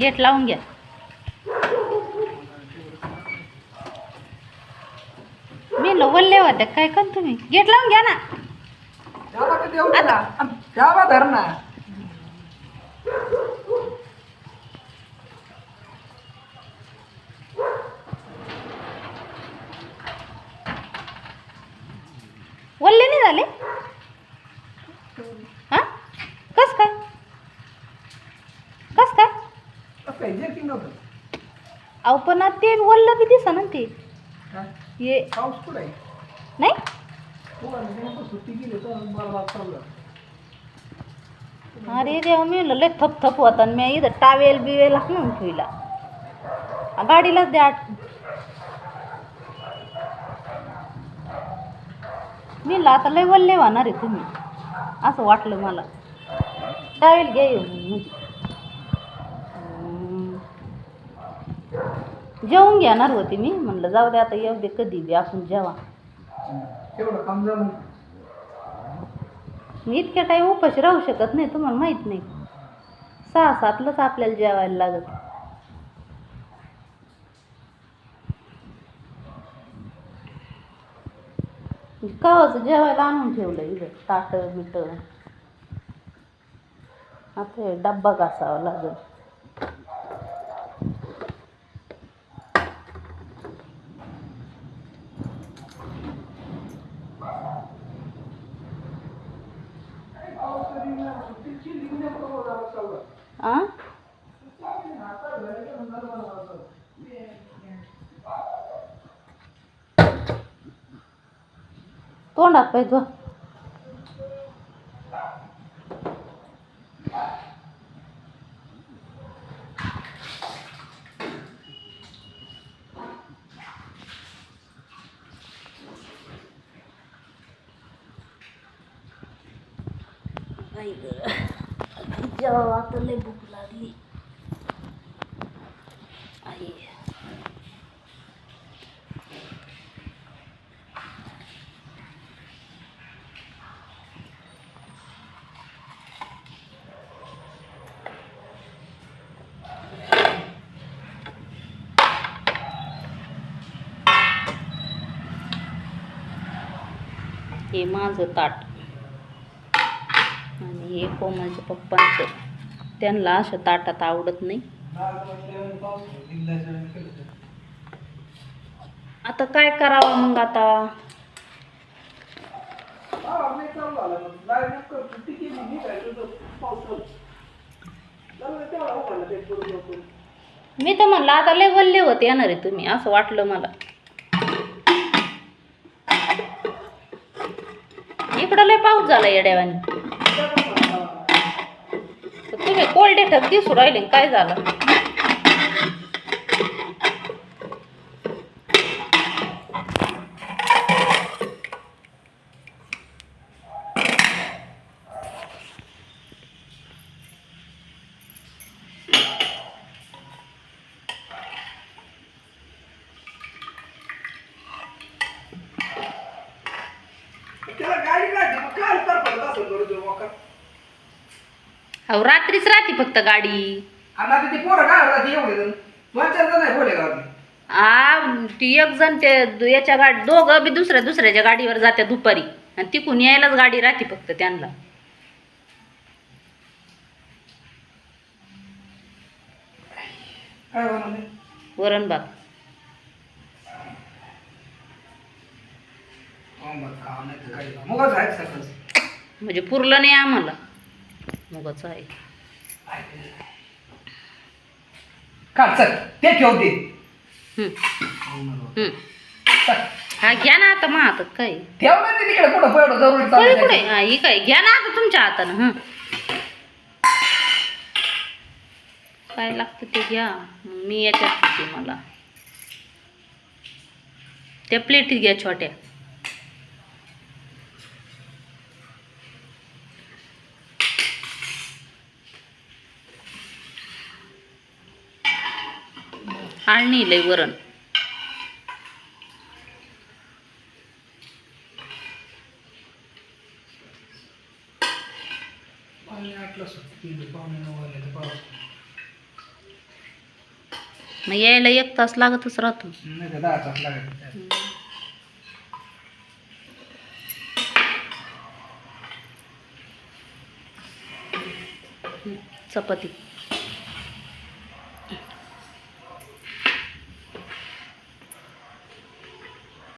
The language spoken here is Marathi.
गेट लावून घ्या. मी लवल्ले होते काय कर तुम्ही? गेट लावून घ्या ना. त्याला येऊ दे ना आणि त्याला धर ना वल्ले नाही झाले? हा? कस काय? कस काय? अहो पण आता ते वल्ल बी दिसा ना ते. ये. नाही? अरे देवा मी म्हणलं लय थप थप होता आणि मी इथं टावेल बिवेल म्हणून ठेवला गाडीलाच द्या मी आता लय वल्ले होणार आहे तुम्ही. असं वाटलं मला. टावेल घ्या येऊन म्हणजे. जेवून घेणार होती मी. म्हणलं जाऊ दे आता येऊ दे कधी बी आपण जेवा. मी इतक्या टाईम उपाशी राहू शकत नाही तुम्हाला माहीत नाही. सहा सातलाच आपल्याला जेवायला लागत. कवाचं जेवायला आणून ठेवलं इथं ताट बिट आता हे डब्बा घासावा लागेल आ तोंडात पाहिजे धुवा. आई गं. जेव्हा आता लय भूक लागली आई हे माझं ताट. आणि हे कोमलच्या पप्पांचं. त्यांना असं ताटात आवडत नाही. आता काय करावं मग आता? मी मी तर म्हणलं आता लय वल्ले होते येणार आहे तुम्ही असं वाटलं मला. इकडं लय पाऊस झाला येड्यावानी तर तुम्ही कोल्डे ठक दिसू राहिले काय झालं? त्याला गाडी काढली मग काय तर पडत असेल बरं तो मोका. अहो रात्रीच राहते फक्त गाडी. आणि आता ते पोरं काय होतात एवढे जण. दोन चार जण आहे बोले गावातले. आ ती एक जण ते दु- याच्या गाडी दोघं बी दुसऱ्या दुसऱ्याच्या गाडीवर जात्या दुपारी. आणि तिकून यायलाच गाडी राहते फक्त त्यांना. काय वरण भात मुगाच आहे सकाळचं म्हणजे पुरलं नाही आम्हाला. मगच आहे. काढ चल ते ठेव ते. हम्म, हम्म. हा घ्या ना आता मग हातात काय. ठेव ना ते तिकडे कुठं जरुरी कुठे चालू कुठे हा ही काय घ्या ना आता तुमच्या हातानं हं काय लागतं ते घ्या. मग मी याच्यात घेते मला. त्या प्लेटीत घ्या छोट्या. फाळणी लय वरण. मग यायला एक तास लागतच राहतो. चपाती.